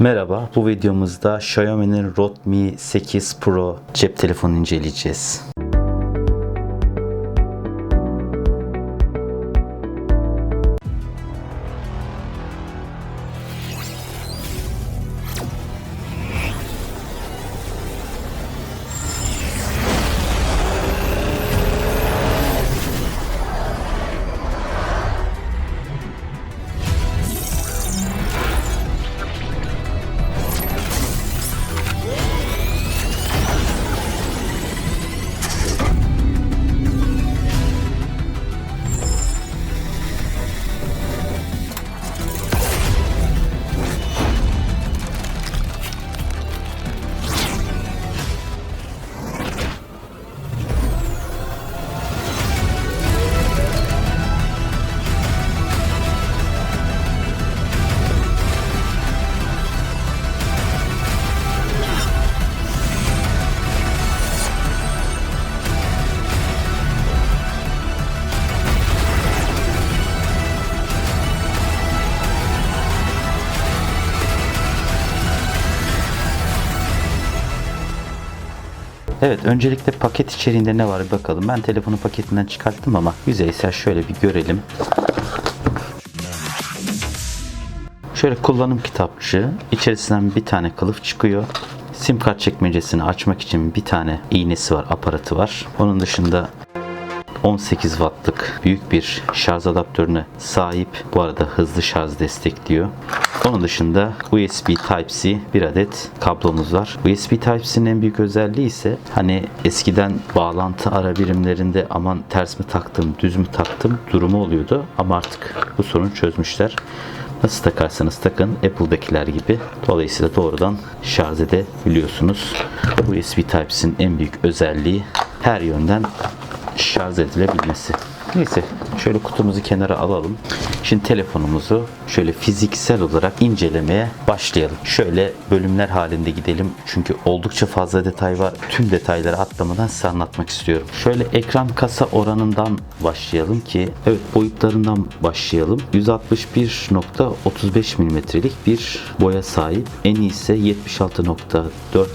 Merhaba, bu videomuzda Xiaomi'nin Redmi 8 Pro cep telefonunu inceleyeceğiz. Evet, öncelikle paket içeriğinde ne var bakalım. Ben telefonu paketinden çıkarttım ama yüzeysel şöyle bir görelim. Şöyle kullanım kitapçığı. İçerisinden bir tane kılıf çıkıyor. Sim kart çekmecesini açmak için bir tane iğnesi var, aparatı var. Onun dışında 18 wattlık büyük bir şarj adaptörüne sahip. Bu arada hızlı şarj destekliyor. Onun dışında USB Type-C bir adet kablomuz var. USB Type-C'nin en büyük özelliği ise hani eskiden bağlantı ara birimlerinde aman ters mi taktım, düz mü taktım durumu oluyordu. Ama artık bu sorunu çözmüşler. Nasıl takarsanız takın Apple'dakiler gibi. Dolayısıyla doğrudan şarj edebiliyorsunuz. USB Type-C'nin en büyük özelliği her yönden şarj edilebilmesi. Neyse şöyle kutumuzu kenara alalım. Şimdi telefonumuzu şöyle fiziksel olarak incelemeye başlayalım. Şöyle bölümler halinde gidelim. Çünkü oldukça fazla detay var. Tüm detayları atlamadan size anlatmak istiyorum. Şöyle ekran kasa oranından başlayalım ki evet boyutlarından başlayalım. 161.35 mm'lik bir boya sahip. En ise 76.4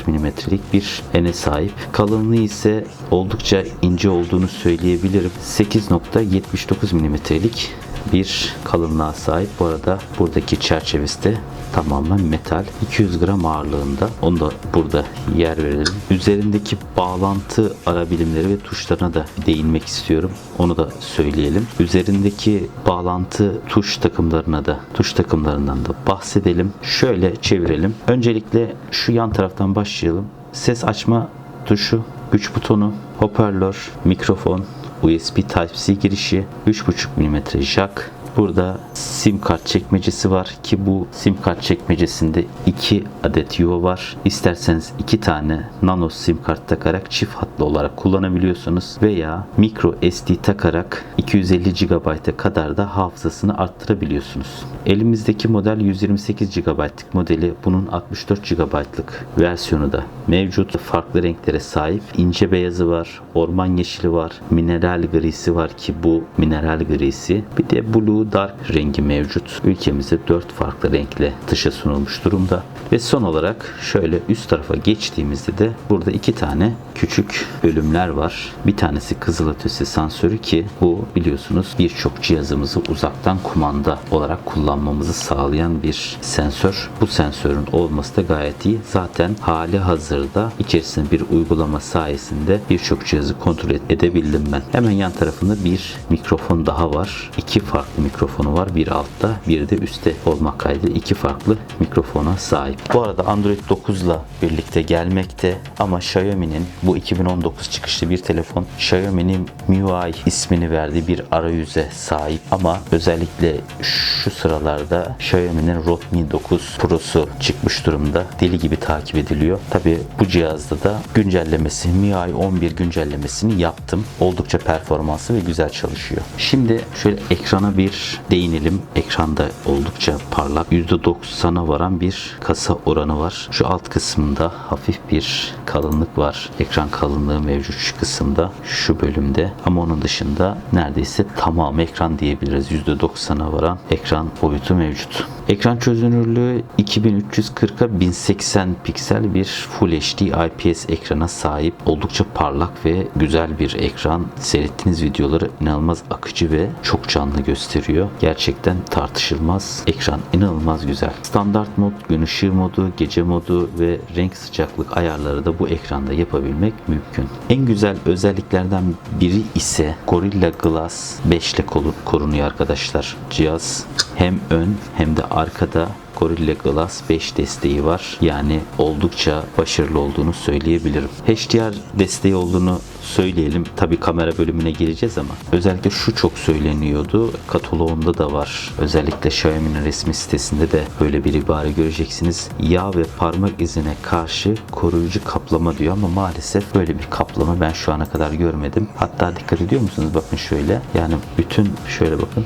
mm'lik bir ene sahip. Kalınlığı ise oldukça ince olduğunu söyleyebilirim. 8.79 mm'lik bir kalınlığa sahip. Bu arada buradaki çerçevesi de tamamen metal. 200 gram ağırlığında. Onu da burada yer verelim. Üzerindeki bağlantı ara bilimleri ve tuşlarına da değinmek istiyorum. Onu da söyleyelim. Üzerindeki bağlantı tuş takımlarına da tuş takımlarından da bahsedelim. Şöyle çevirelim. Öncelikle şu yan taraftan başlayalım. Ses açma tuşu, güç butonu, hoparlör, mikrofon, USB Type-C girişi, 3.5 mm jack. Burada sim kart çekmecesi var ki bu sim kart çekmecesinde 2 adet yuva var. İsterseniz 2 tane nano sim kart takarak çift hatlı olarak kullanabiliyorsunuz veya micro SD takarak 250 GB'a kadar da hafızasını arttırabiliyorsunuz. Elimizdeki model 128 GB'lık modeli bunun 64 GB'lık versiyonu da mevcut. Farklı renklere sahip. ince beyazı var, orman yeşili var, mineral grisi var ki bu mineral grisi. Bir de blue dark rengi mevcut. Ülkemizde 4 farklı renkle dışa sunulmuş durumda. Ve son olarak şöyle üst tarafa geçtiğimizde de burada iki tane küçük bölümler var. Bir tanesi kızılötesi sensörü ki bu biliyorsunuz birçok cihazımızı uzaktan kumanda olarak kullanmamızı sağlayan bir sensör. Bu sensörün olması da gayet iyi. Zaten hali hazırda içerisinde bir uygulama sayesinde birçok cihazı kontrol edebildim ben. Hemen yan tarafında bir mikrofon daha var. İki farklı mikrofonu var. Bir altta bir de üstte olmak kaydıyla iki farklı mikrofona sahip. Bu arada Android 9 ile birlikte gelmekte ama Xiaomi'nin bu 2019 çıkışlı bir telefon Xiaomi'nin MIUI ismini verdiği bir arayüze sahip ama özellikle şu sıralarda Xiaomi'nin Redmi 9 Pro'su çıkmış durumda. Deli gibi takip ediliyor. Tabi bu cihazda da güncellemesi MIUI 11 güncellemesini yaptım. Oldukça performanslı ve güzel çalışıyor. Şimdi şöyle ekrana bir değinelim. Ekranda oldukça parlak. %90'a varan bir kasa oranı var. Şu alt kısmında hafif bir kalınlık var. Ekran kalınlığı mevcut şu kısımda. Şu bölümde. Ama onun dışında neredeyse tamam ekran diyebiliriz. %90'a varan ekran boyutu mevcut. Ekran çözünürlüğü 2340'a 1080 piksel bir Full HD IPS ekrana sahip. Oldukça parlak ve güzel bir ekran. Seyrettiğiniz videoları inanılmaz akıcı ve çok canlı gösteriyor. Gerçekten tartışılmaz. Ekran inanılmaz güzel. Standart mod, gün ışığı modu, gece modu ve renk sıcaklık ayarları da bu ekranda yapabilmek mümkün. En güzel özelliklerden biri ise Gorilla Glass 5 ile korunuyor arkadaşlar. Cihaz hem ön hem de arkada Gorilla Glass 5 desteği var. Yani oldukça başarılı olduğunu söyleyebilirim. HDR desteği olduğunu söyleyelim. Tabi kamera bölümüne gireceğiz ama özellikle şu çok söyleniyordu. Kataloğunda da var. Özellikle Xiaomi'nin resmi sitesinde de böyle bir ibare göreceksiniz. Yağ ve parmak izine karşı koruyucu kaplama diyor ama maalesef böyle bir kaplama ben şu ana kadar görmedim. Hatta dikkat ediyor musunuz? Bakın şöyle. Yani bütün şöyle bakın.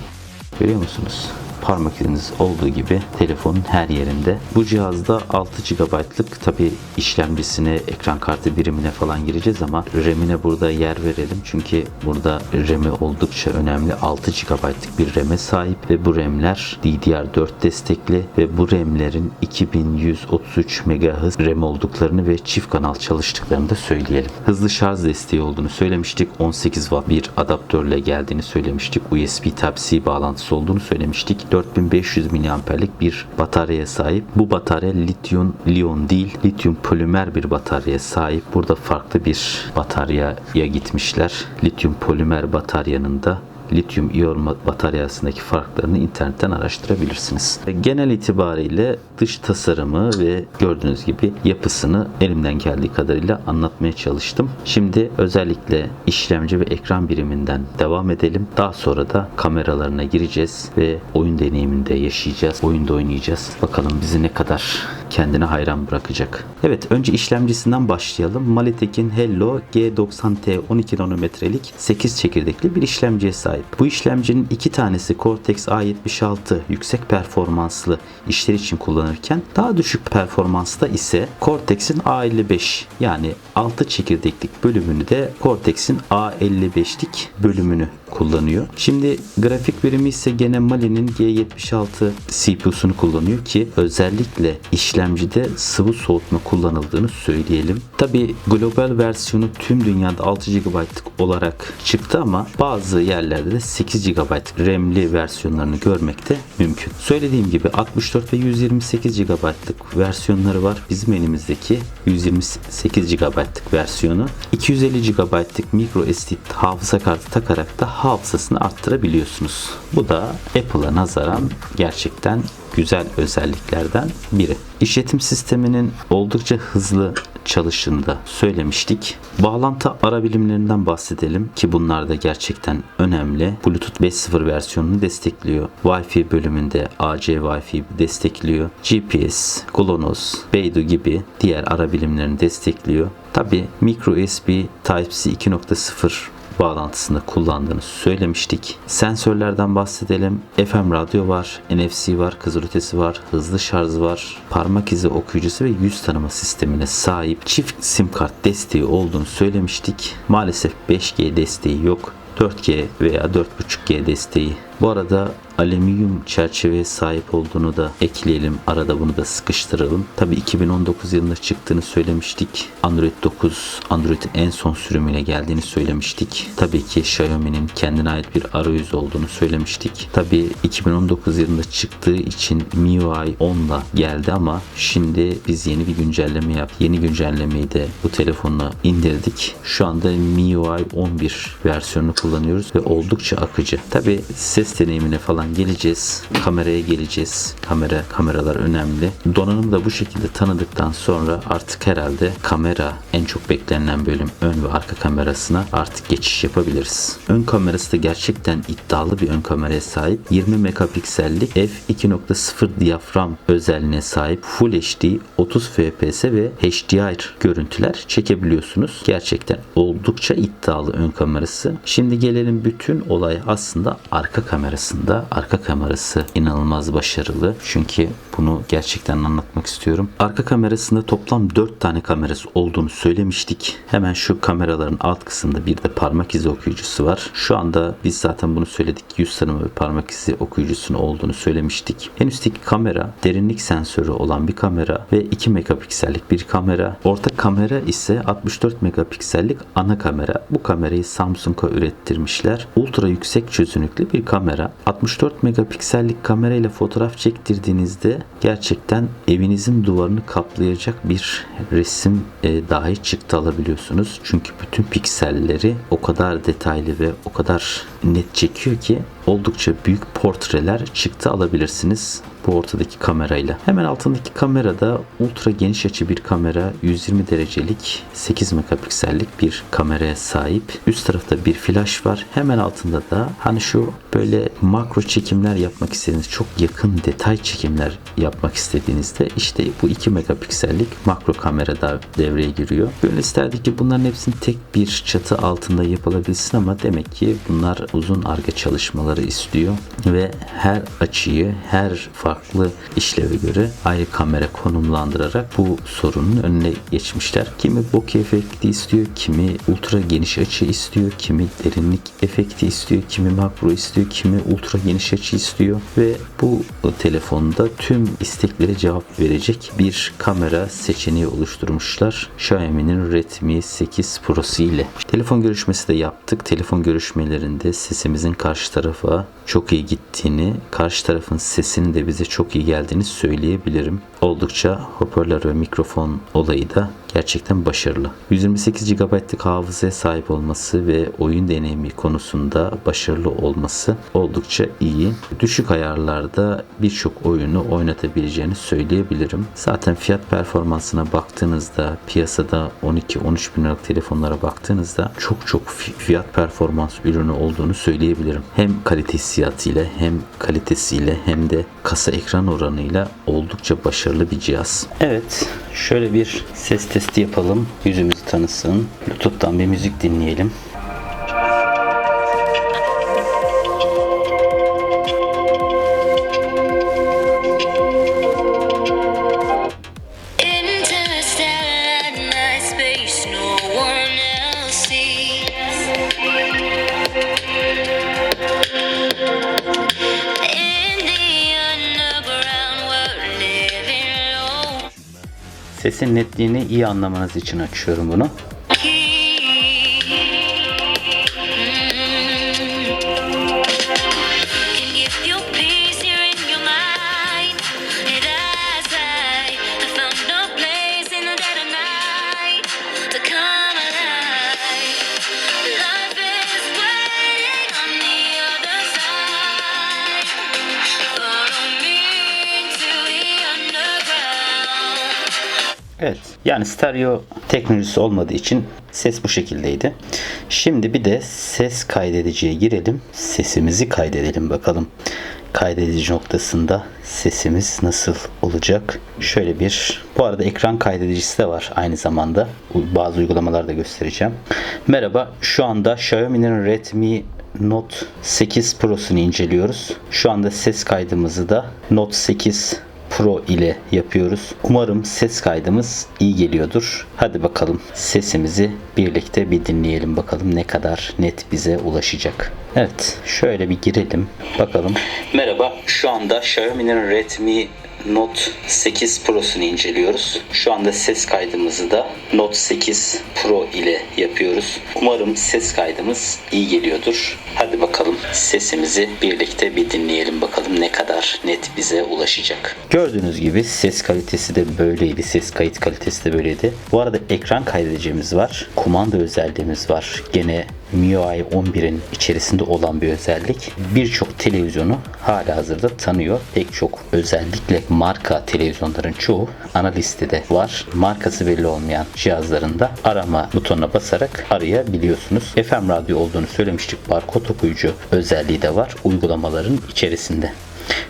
Görüyor musunuz? Parmak iziniz olduğu gibi telefonun her yerinde. Bu cihazda 6 GB'lık tabi işlemcisine, ekran kartı birimine falan gireceğiz ama RAM'ine burada yer verelim. Çünkü burada RAM'i oldukça önemli. 6 GB'lık bir RAM'e sahip ve bu RAM'ler DDR4 destekli ve bu RAM'lerin 2133 MHz RAM olduklarını ve çift kanal çalıştıklarını da söyleyelim. Hızlı şarj desteği olduğunu söylemiştik. 18 Watt bir adaptörle geldiğini söylemiştik. USB Type-C bağlantısı olduğunu söylemiştik. 4500 miliamperlik bir bataryaya sahip. Bu batarya lityum liyon değil, lityum polimer bir bataryaya sahip. Burada farklı bir bataryaya gitmişler. Lityum polimer bataryanın da lityum iyon bataryasındaki farklarını internetten araştırabilirsiniz. Genel itibariyle dış tasarımı ve gördüğünüz gibi yapısını elimden geldiği kadarıyla anlatmaya çalıştım. Şimdi özellikle işlemci ve ekran biriminden devam edelim. Daha sonra da kameralarına gireceğiz ve oyun deneyiminde yaşayacağız. Oyunda oynayacağız. Bakalım bizi ne kadar kendine hayran bırakacak. Evet önce işlemcisinden başlayalım. Malitek'in Hello G90T 12 nanometrelik 8 çekirdekli bir işlemciye sahip. Bu işlemcinin iki tanesi Cortex A76 yüksek performanslı işler için kullanırken daha düşük performansta ise Cortex'in A55 yani 6 çekirdeklik bölümünü de Cortex'in A55'lik bölümünü kullanıyor. Şimdi grafik birimi ise gene Mali'nin G76 CPU'sunu kullanıyor ki özellikle işlemcide sıvı soğutma kullanıldığını söyleyelim. Tabi global versiyonu tüm dünyada 6 GB'lık olarak çıktı ama bazı yerlerde de 8 GB RAM'li versiyonlarını görmek de mümkün. Söylediğim gibi 64 ve 128 GB'lık versiyonları var. Bizim elimizdeki 128 GB'lık versiyonu. 250 GB'lık micro SD hafıza kartı takarak da hafızasını arttırabiliyorsunuz. Bu da Apple'a nazaran gerçekten güzel özelliklerden biri. İşletim sisteminin oldukça hızlı çalıştığını da söylemiştik. Bağlantı ara bilimlerinden bahsedelim ki bunlar da gerçekten önemli. Bluetooth 5.0 versiyonunu destekliyor. Wi-Fi bölümünde AC Wi-Fi destekliyor. GPS, GLONASS, Beidou gibi diğer ara bilimlerini destekliyor. Tabi micro USB Type-C 2.0 bağlantısında kullandığını söylemiştik. Sensörlerden bahsedelim. FM radyo var, NFC var, kızılötesi var, hızlı şarj var, parmak izi okuyucusu ve yüz tanıma sistemine sahip çift sim kart desteği olduğunu söylemiştik. Maalesef 5G desteği yok. 4G veya 4.5G desteği. Bu arada alüminyum çerçeveye sahip olduğunu da ekleyelim. Arada bunu da sıkıştıralım. Tabi 2019 yılında çıktığını söylemiştik. Android 9, Android en son sürümüne geldiğini söylemiştik. Tabii ki Xiaomi'nin kendine ait bir arayüz olduğunu söylemiştik. Tabi 2019 yılında çıktığı için MIUI 10 ile geldi ama şimdi biz yeni bir güncelleme yap. Yeni güncellemeyi de bu telefonla indirdik. Şu anda MIUI 11 versiyonunu kullanıyoruz ve oldukça akıcı. Tabi ses deneyimine falan geleceğiz. Kameraya geleceğiz. Kamera kameralar önemli. Donanımı da bu şekilde tanıdıktan sonra artık herhalde kamera en çok beklenen bölüm ön ve arka kamerasına artık geçiş yapabiliriz. Ön kamerası da gerçekten iddialı bir ön kameraya sahip. 20 megapiksellik f2.0 diyafram özelliğine sahip Full HD 30 fps ve HDR görüntüler çekebiliyorsunuz. Gerçekten oldukça iddialı ön kamerası. Şimdi gelelim bütün olay aslında arka kamerasında arka kamerası inanılmaz başarılı. Çünkü bunu gerçekten anlatmak istiyorum. Arka kamerasında toplam 4 tane kamerası olduğunu söylemiştik. Hemen şu kameraların alt kısmında bir de parmak izi okuyucusu var. Şu anda biz zaten bunu söyledik. Yüz tanıma ve parmak izi okuyucusunun olduğunu söylemiştik. En üstteki kamera derinlik sensörü olan bir kamera ve 2 megapiksellik bir kamera. Orta kamera ise 64 megapiksellik ana kamera. Bu kamerayı Samsung'a ürettirmişler. Ultra yüksek çözünürlüklü bir kamera. 64 megapiksellik kamera ile fotoğraf çektirdiğinizde gerçekten evinizin duvarını kaplayacak bir resim e, dahi çıktı alabiliyorsunuz. Çünkü bütün pikselleri o kadar detaylı ve o kadar net çekiyor ki oldukça büyük portreler çıktı alabilirsiniz bu ortadaki kamerayla. Hemen altındaki kamerada ultra geniş açı bir kamera 120 derecelik 8 megapiksellik bir kameraya sahip. Üst tarafta bir flash var. Hemen altında da hani şu böyle makro çekimler yapmak istediğiniz çok yakın detay çekimler yapmak istediğinizde işte bu 2 megapiksellik makro kamera da devreye giriyor. Böyle isterdik ki bunların hepsini tek bir çatı altında yapılabilsin ama demek ki bunlar uzun arge çalışmaları istiyor ve her açıyı her farklı işleve göre ayrı kamera konumlandırarak bu sorunun önüne geçmişler. Kimi bokeh efekti istiyor, kimi ultra geniş açı istiyor, kimi derinlik efekti istiyor, kimi makro istiyor, kimi ultra geniş açı istiyor ve bu telefonda tüm isteklere cevap verecek bir kamera seçeneği oluşturmuşlar. Xiaomi'nin Redmi 8 Pro'su ile. Telefon görüşmesi de yaptık. Telefon görüşmelerinde sesimizin karşı tarafa çok iyi gittiğini, karşı tarafın sesinin de bize çok iyi geldiğini söyleyebilirim. Oldukça hoparlör ve mikrofon olayı da gerçekten başarılı. 128 GB'lık hafızaya sahip olması ve oyun deneyimi konusunda başarılı olması oldukça iyi. Düşük ayarlarda birçok oyunu oynatabileceğini söyleyebilirim. Zaten fiyat performansına baktığınızda piyasada 12-13 bin liralık telefonlara baktığınızda çok çok fiyat performans ürünü olduğunu söyleyebilirim. Hem kalite hissiyatıyla hem kalitesiyle hem de kasa ekran oranıyla oldukça başarılı bir cihaz. Evet şöyle bir ses testi yapalım. Yüzümüzü tanısın. YouTube'dan bir müzik dinleyelim. Sesin netliğini iyi anlamanız için açıyorum bunu. Evet. Yani stereo teknolojisi olmadığı için ses bu şekildeydi. Şimdi bir de ses kaydediciye girelim. Sesimizi kaydedelim bakalım. Kaydedici noktasında sesimiz nasıl olacak? Şöyle bir bu arada ekran kaydedicisi de var aynı zamanda. Bazı uygulamalarda göstereceğim. Merhaba. Şu anda Xiaomi'nin Redmi Note 8 Pro'sunu inceliyoruz. Şu anda ses kaydımızı da Note 8 Pro ile yapıyoruz. Umarım ses kaydımız iyi geliyordur. Hadi bakalım sesimizi birlikte bir dinleyelim bakalım ne kadar net bize ulaşacak. Evet şöyle bir girelim bakalım. Merhaba şu anda Xiaomi'nin Redmi Note 8 Pro'sunu inceliyoruz. Şu anda ses kaydımızı da Note 8 Pro ile yapıyoruz. Umarım ses kaydımız iyi geliyordur. Hadi bakalım sesimizi birlikte bir dinleyelim bakalım ne kadar net bize ulaşacak. Gördüğünüz gibi ses kalitesi de böyleydi. Ses kayıt kalitesi de böyleydi. Bu arada ekran kaydedicimiz var. Kumanda özelliğimiz var. Gene MIUI 11'in içerisinde olan bir özellik. Birçok televizyonu hala hazırda tanıyor. Pek çok özellikle marka televizyonların çoğu ana listede var. Markası belli olmayan cihazlarında arama butonuna basarak arayabiliyorsunuz. FM radyo olduğunu söylemiştik. Barkod okuyucu özelliği de var uygulamaların içerisinde.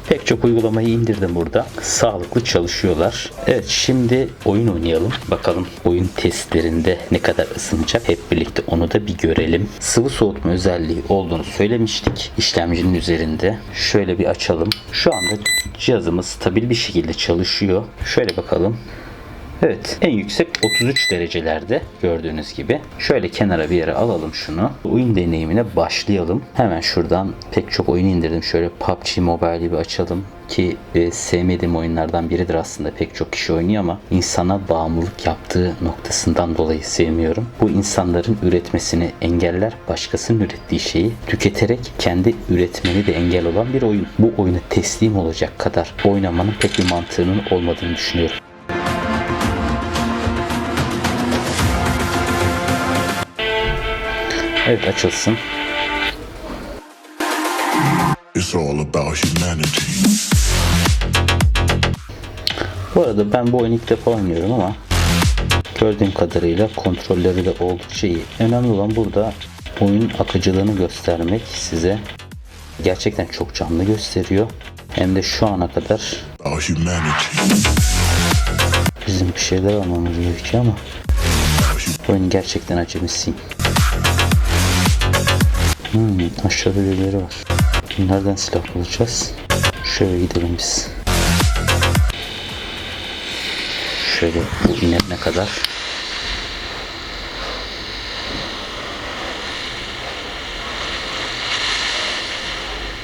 Pek çok uygulamayı indirdim burada. Sağlıklı çalışıyorlar. Evet şimdi oyun oynayalım. Bakalım oyun testlerinde ne kadar ısınacak. Hep birlikte onu da bir görelim. Sıvı soğutma özelliği olduğunu söylemiştik. İşlemcinin üzerinde. Şöyle bir açalım. Şu anda cihazımız stabil bir şekilde çalışıyor. Şöyle bakalım. Evet en yüksek 33 derecelerde gördüğünüz gibi. Şöyle kenara bir yere alalım şunu. Oyun deneyimine başlayalım. Hemen şuradan pek çok oyun indirdim. Şöyle PUBG Mobile'i bir açalım ki e, sevmediğim oyunlardan biridir aslında pek çok kişi oynuyor ama insana bağımlılık yaptığı noktasından dolayı sevmiyorum. Bu insanların üretmesini engeller, başkasının ürettiği şeyi tüketerek kendi üretmeni de engel olan bir oyun. Bu oyuna teslim olacak kadar oynamanın pek bir mantığının olmadığını düşünüyorum. Evet açılsın. It's all about humanity. Bu arada ben bu oyunu ilk defa oynuyorum ama gördüğüm kadarıyla kontrolleri de oldukça iyi. Önemli olan burada oyun akıcılığını göstermek size. Gerçekten çok canlı gösteriyor. Hem de şu ana kadar bizim bir şeyler almamız gerekiyor ama oyun gerçekten acemisiyim. Hmm, aşağıda birileri var. Nereden silah bulacağız? Şöyle gidelim biz. Şöyle bu inene kadar.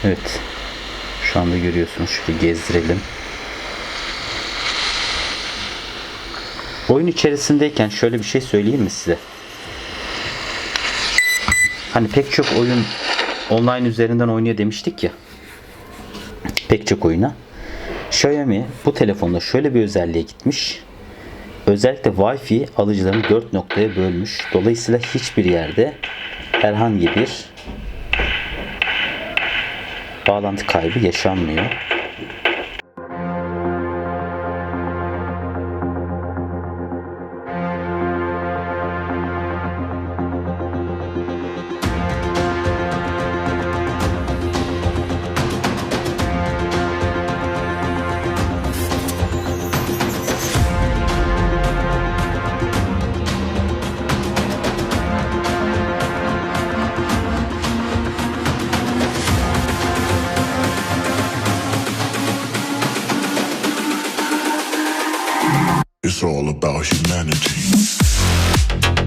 Evet. Şu anda görüyorsunuz. Şöyle gezdirelim. Oyun içerisindeyken şöyle bir şey söyleyeyim mi size? Hani pek çok oyun online üzerinden oynuyor demiştik ya. Pek çok oyuna. Xiaomi bu telefonda şöyle bir özelliğe gitmiş. Özellikle Wi-Fi alıcılarını 4 noktaya bölmüş. Dolayısıyla hiçbir yerde herhangi bir bağlantı kaybı yaşanmıyor. All about humanity.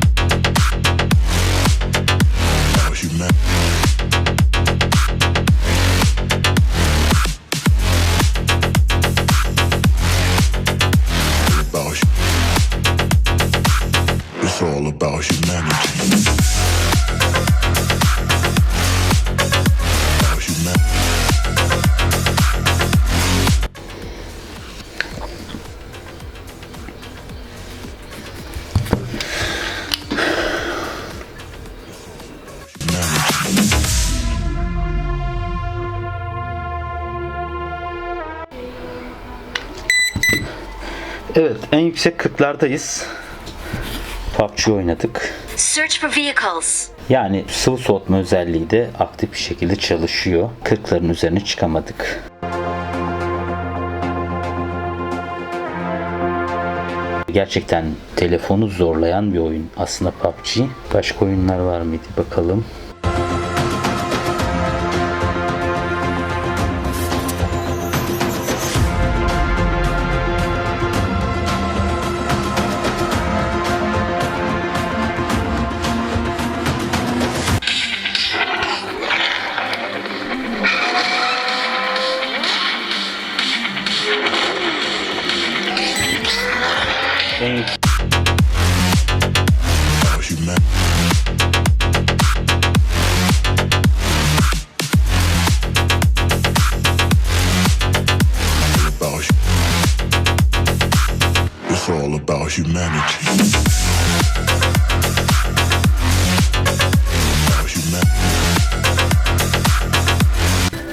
Yüksek 40'lardayız. PUBG oynadık. Search for vehicles. Yani sıvı soğutma özelliği de aktif bir şekilde çalışıyor. 40'ların üzerine çıkamadık. Gerçekten telefonu zorlayan bir oyun aslında PUBG. Başka oyunlar var mıydı bakalım. About humanity.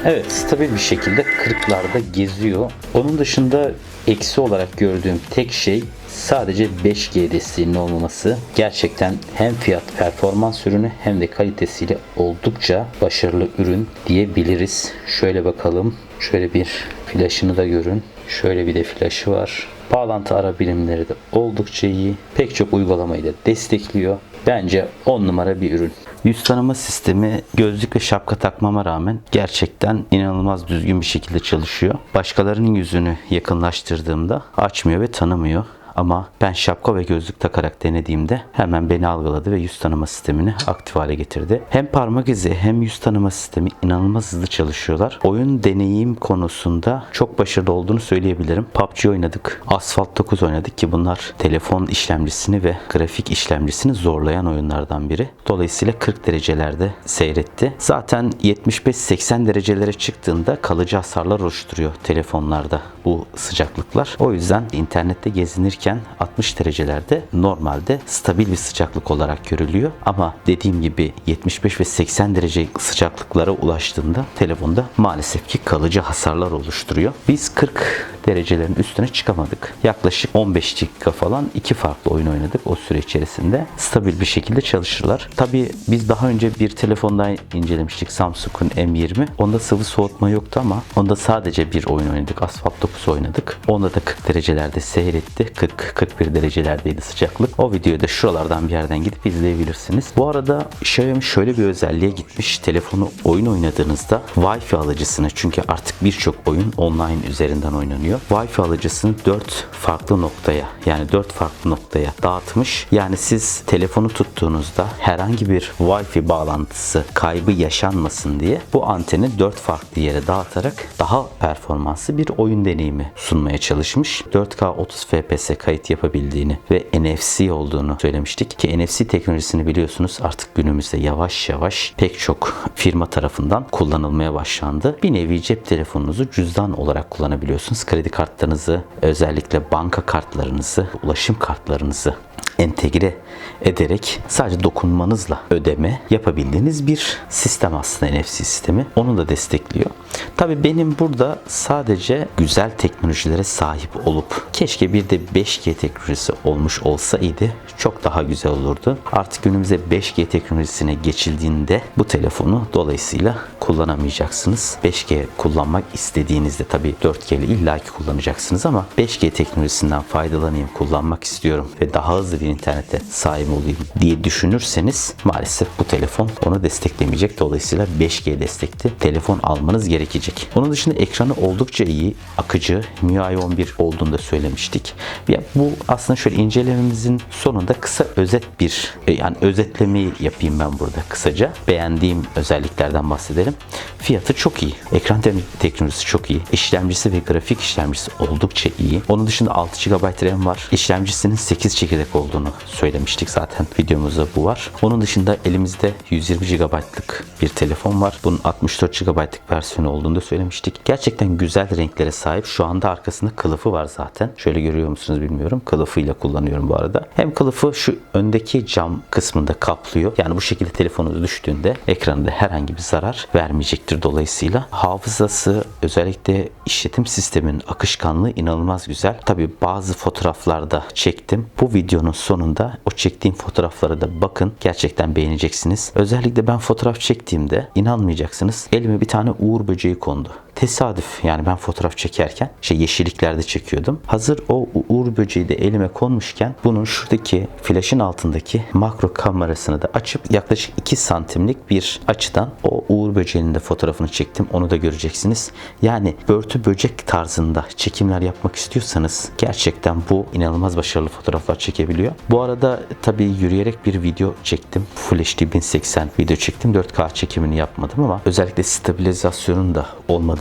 Evet stabil bir şekilde 40'larda geziyor. Onun dışında eksi olarak gördüğüm tek şey sadece 5G desteğinin olmaması. Gerçekten hem fiyat performans ürünü hem de kalitesiyle oldukça başarılı ürün diyebiliriz. Şöyle bakalım. Şöyle bir flaşını da görün. Şöyle bir de flaşı var. Bağlantı ara birimleri de oldukça iyi. Pek çok uygulamayı da destekliyor. Bence 10 numara bir ürün. Yüz tanıma sistemi gözlük ve şapka takmama rağmen gerçekten inanılmaz düzgün bir şekilde çalışıyor. Başkalarının yüzünü yakınlaştırdığımda açmıyor ve tanımıyor. Ama ben şapka ve gözlük takarak denediğimde hemen beni algıladı ve yüz tanıma sistemini aktif hale getirdi. Hem parmak izi hem yüz tanıma sistemi inanılmaz hızlı çalışıyorlar. Oyun deneyim konusunda çok başarılı olduğunu söyleyebilirim. PUBG oynadık. Asphalt 9 oynadık ki bunlar telefon işlemcisini ve grafik işlemcisini zorlayan oyunlardan biri. Dolayısıyla 40 derecelerde seyretti. Zaten 75-80 derecelere çıktığında kalıcı hasarlar oluşturuyor telefonlarda bu sıcaklıklar. O yüzden internette gezinirken 60 derecelerde normalde stabil bir sıcaklık olarak görülüyor. Ama dediğim gibi 75 ve 80 derece sıcaklıklara ulaştığında telefonda maalesef ki kalıcı hasarlar oluşturuyor. Biz 40 derecelerin üstüne çıkamadık. Yaklaşık 15 dakika falan iki farklı oyun oynadık o süre içerisinde. Stabil bir şekilde çalışırlar. Tabii biz daha önce bir telefondan incelemiştik Samsung'un M20. Onda sıvı soğutma yoktu ama onda sadece bir oyun oynadık. Asphalt 9 oynadık. Onda da 40 derecelerde seyretti. 40-41 derecelerdeydi sıcaklık. O videoyu da şuralardan bir yerden gidip izleyebilirsiniz. Bu arada Xiaomi şöyle bir özelliğe gitmiş. Telefonu oyun oynadığınızda Wi-Fi alıcısını çünkü artık birçok oyun online üzerinden oynanıyor. Wi-Fi alıcısını 4 farklı noktaya yani 4 farklı noktaya dağıtmış. Yani siz telefonu tuttuğunuzda herhangi bir Wi-Fi bağlantısı kaybı yaşanmasın diye bu anteni 4 farklı yere dağıtarak daha performanslı bir oyun deneyimi sunmaya çalışmış. 4K 30 FPS kayıt yapabildiğini ve NFC olduğunu söylemiştik ki NFC teknolojisini biliyorsunuz artık günümüzde yavaş yavaş pek çok firma tarafından kullanılmaya başlandı. Bir nevi cep telefonunuzu cüzdan olarak kullanabiliyorsunuz. Kredi kartlarınızı, özellikle banka kartlarınızı, ulaşım kartlarınızı entegre ederek sadece dokunmanızla ödeme yapabildiğiniz bir sistem aslında NFC sistemi. Onu da destekliyor. Tabii benim burada sadece güzel teknolojilere sahip olup keşke bir de 5G teknolojisi olmuş olsaydı çok daha güzel olurdu. Artık günümüzde 5G teknolojisine geçildiğinde bu telefonu dolayısıyla kullanamayacaksınız. 5G kullanmak istediğinizde tabii 4G ile illaki kullanacaksınız ama 5G teknolojisinden faydalanayım, kullanmak istiyorum ve daha hızlı bir internete sahip olayım diye düşünürseniz maalesef bu telefon onu desteklemeyecek. Dolayısıyla 5G destekli telefon almanız gerekecek. Onun dışında ekranı oldukça iyi, akıcı, MIUI 11 olduğunu da söylemiştik. Ya bu aslında şöyle incelememizin sonunda kısa özet bir e, yani özetlemeyi yapayım ben burada kısaca. Beğendiğim özelliklerden bahsedelim. Fiyatı çok iyi. Ekran te- teknolojisi çok iyi. İşlemcisi ve grafik işlemcisi oldukça iyi. Onun dışında 6 GB RAM var. İşlemcisinin 8 çekirdek olduğunu söylemiştik zaten. Videomuzda bu var. Onun dışında elimizde 120 GB'lık bir telefon var. Bunun 64 GB'lık versiyonu olduğunu da söylemiştik. Gerçekten güzel renklere sahip. Şu anda arkasında kılıfı var zaten. Şöyle görüyor musunuz bilmiyorum. Kılıfıyla kullanıyorum bu arada. Hem kılıfı şu öndeki cam kısmında kaplıyor. Yani bu şekilde telefonunuz düştüğünde ekranında herhangi bir zarar vermeyecektir dolayısıyla. Hafızası özellikle işletim sisteminin akışkanlığı inanılmaz güzel. Tabi bazı fotoğraflarda çektim. Bu videonun sonunda o çektiğim fotoğraflara da bakın. Gerçekten beğeneceksiniz. Özellikle ben fotoğraf çektiğimde inanmayacaksınız. Elime bir tane uğur böceği kondu. Tesadüf yani ben fotoğraf çekerken şey yeşilliklerde çekiyordum. Hazır o uğur böceği de elime konmuşken bunun şuradaki flaşın altındaki makro kamerasını da açıp yaklaşık 2 santimlik bir açıdan o uğur böceğinin de fotoğrafını çektim. Onu da göreceksiniz. Yani börtü böcek tarzında çekimler yapmak istiyorsanız gerçekten bu inanılmaz başarılı fotoğraflar çekebiliyor. Bu arada tabii yürüyerek bir video çektim. Full HD 1080 video çektim. 4K çekimini yapmadım ama özellikle stabilizasyonun da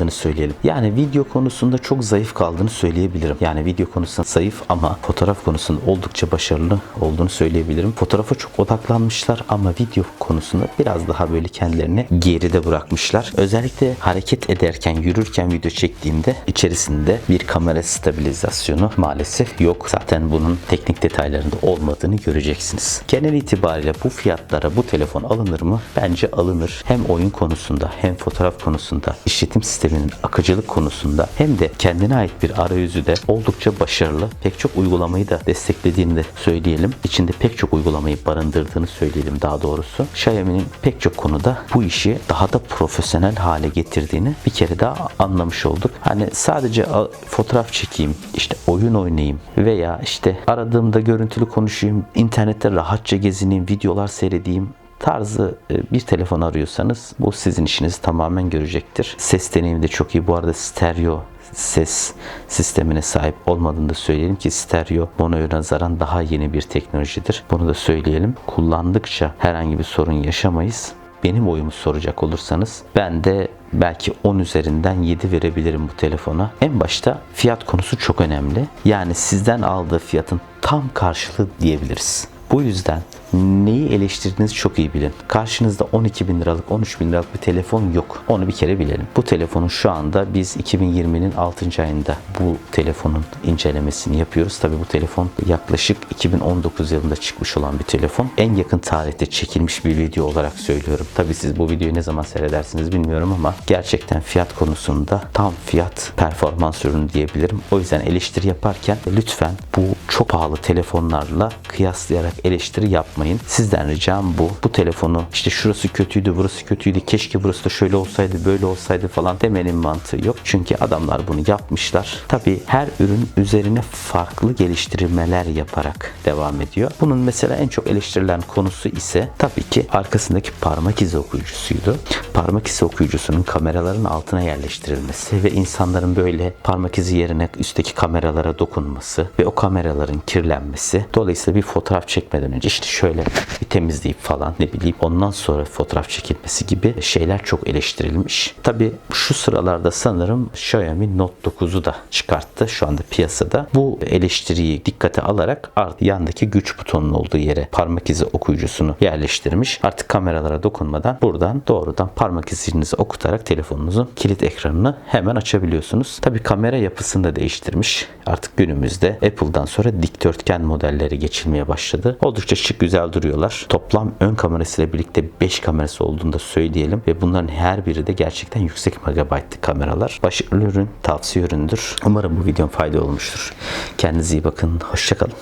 olmadığını söyleyelim. Yani video konusunda çok zayıf kaldığını söyleyebilirim. Yani video konusunda zayıf ama fotoğraf konusunda oldukça başarılı olduğunu söyleyebilirim. Fotoğrafa çok odaklanmışlar ama video konusunda biraz daha böyle kendilerini geride bırakmışlar. Özellikle hareket ederken, yürürken video çektiğimde içerisinde bir kamera stabilizasyonu maalesef yok. Zaten bunun teknik detaylarında olmadığını göreceksiniz. Genel itibariyle bu fiyatlara bu telefon alınır mı? Bence alınır. Hem oyun konusunda hem fotoğraf konusunda işletim sistemi sisteminin akıcılık konusunda hem de kendine ait bir arayüzü de oldukça başarılı. Pek çok uygulamayı da desteklediğini de söyleyelim. İçinde pek çok uygulamayı barındırdığını söyleyelim daha doğrusu. Xiaomi'nin pek çok konuda bu işi daha da profesyonel hale getirdiğini bir kere daha anlamış olduk. Hani sadece fotoğraf çekeyim, işte oyun oynayayım veya işte aradığımda görüntülü konuşayım, internette rahatça gezineyim, videolar seyredeyim tarzı e, bir telefon arıyorsanız bu sizin işinizi tamamen görecektir. Ses deneyimi de çok iyi. Bu arada stereo ses sistemine sahip olmadığını da söyleyelim ki stereo monoya nazaran daha yeni bir teknolojidir. Bunu da söyleyelim. Kullandıkça herhangi bir sorun yaşamayız. Benim oyumu soracak olursanız ben de belki 10 üzerinden 7 verebilirim bu telefona. En başta fiyat konusu çok önemli. Yani sizden aldığı fiyatın tam karşılığı diyebiliriz. Bu yüzden neyi eleştirdiğinizi çok iyi bilin. Karşınızda 12 bin liralık, 13 bin liralık bir telefon yok. Onu bir kere bilelim. Bu telefonun şu anda biz 2020'nin 6. ayında bu telefonun incelemesini yapıyoruz. Tabi bu telefon yaklaşık 2019 yılında çıkmış olan bir telefon. En yakın tarihte çekilmiş bir video olarak söylüyorum. Tabi siz bu videoyu ne zaman seyredersiniz bilmiyorum ama gerçekten fiyat konusunda tam fiyat performans ürünü diyebilirim. O yüzden eleştiri yaparken lütfen bu çok pahalı telefonlarla kıyaslayarak eleştiri yapmayın. Sizden ricam bu. Bu telefonu işte şurası kötüydü, burası kötüydü, keşke burası da şöyle olsaydı, böyle olsaydı falan demenin mantığı yok. Çünkü adamlar bunu yapmışlar. Tabi her ürün üzerine farklı geliştirmeler yaparak devam ediyor. Bunun mesela en çok eleştirilen konusu ise tabii ki arkasındaki parmak izi okuyucusuydu. Parmak izi okuyucusunun kameraların altına yerleştirilmesi ve insanların böyle parmak izi yerine üstteki kameralara dokunması ve o kameraların kirlenmesi. Dolayısıyla bir fotoğraf çekmeden önce işte şöyle bir temizleyip falan ne bileyim ondan sonra fotoğraf çekilmesi gibi şeyler çok eleştirilmiş. Tabii şu sıralarda sanırım Xiaomi Note 9'u da çıkarttı şu anda piyasada. Bu eleştiriyi dikkate alarak art yandaki güç butonunun olduğu yere parmak izi okuyucusunu yerleştirmiş. Artık kameralara dokunmadan buradan doğrudan parmak izinizi okutarak telefonunuzun kilit ekranını hemen açabiliyorsunuz. Tabii kamera yapısını da değiştirmiş. Artık günümüzde Apple'dan sonra dikdörtgen modelleri geçilmeye başladı. Oldukça şık güzel duruyorlar. Toplam ön kamerasıyla birlikte 5 kamerası olduğunu da söyleyelim ve bunların her biri de gerçekten yüksek megabaytlı kameralar. Başarılı ürün, tavsiye üründür. Umarım bu videom fayda olmuştur. Kendinize iyi bakın. Hoşçakalın.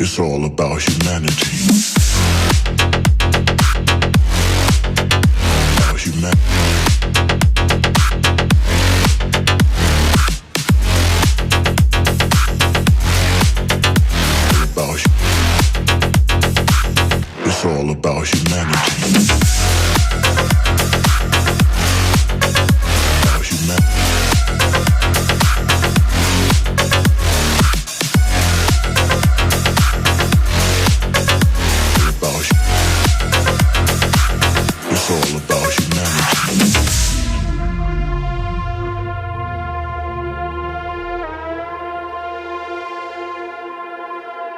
It's all about humanity. About humanity.